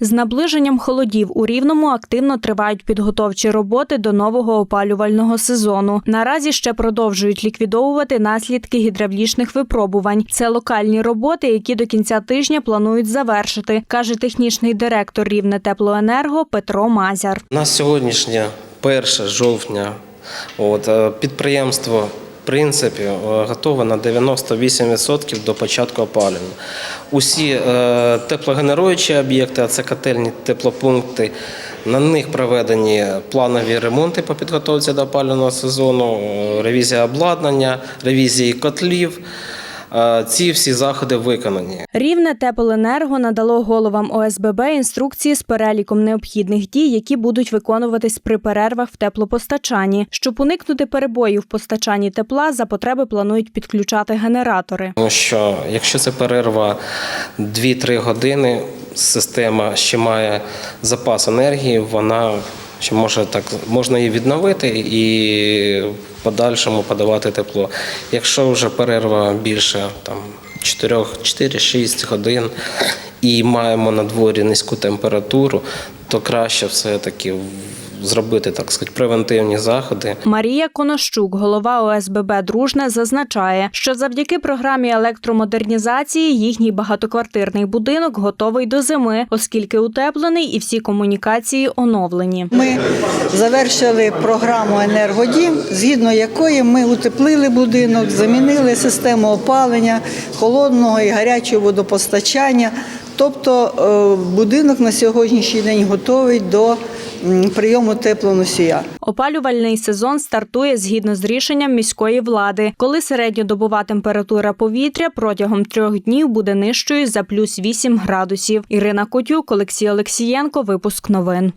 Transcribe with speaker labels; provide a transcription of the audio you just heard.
Speaker 1: З наближенням холодів у Рівному активно тривають підготовчі роботи до нового опалювального сезону. Наразі ще продовжують ліквідовувати наслідки гідравлічних випробувань. Це локальні роботи, які до кінця тижня планують завершити, каже технічний директор Рівне Теплоенерго Петро Мазяр.
Speaker 2: На сьогоднішнє 1 жовтня от, е, підприємство принципі готова готове на 98% до початку опалення. Усі е, теплогенеруючі об'єкти, а це котельні теплопункти, на них проведені планові ремонти по підготовці до опалювального сезону, е, ревізія обладнання, ревізії котлів. Е, Ці всі заходи виконані.
Speaker 1: Рівне Теплоенерго надало головам ОСББ інструкції з переліком необхідних дій, які будуть виконуватись при перервах в теплопостачанні. Щоб уникнути перебоїв в постачанні тепла, за потреби планують підключати генератори.
Speaker 2: Тому що якщо це перерва 2-3 години, система ще має запас енергії, вона ще може так можна її відновити і в подальшому подавати тепло. Якщо вже перерва більше там 4-6 годин і маємо на дворі низьку температуру, то краще все-таки зробити так сказати, превентивні заходи.
Speaker 1: Марія Конощук, голова ОСББ Дружне, зазначає, що завдяки програмі електромодернізації їхній багатоквартирний будинок готовий до зими, оскільки утеплений і всі комунікації оновлені.
Speaker 3: Ми завершили програму енергодім, згідно якої ми утеплили будинок, замінили систему опалення, холодного і гарячого водопостачання. Тобто е, будинок на сьогоднішній день готовий до прийому теплоносія.
Speaker 1: Опалювальний сезон стартує згідно з рішенням міської влади, коли середньодобова температура повітря протягом трьох днів буде нижчою за плюс 8 градусів. Ірина Котюк, Олексій Олексієнко. Випуск новин.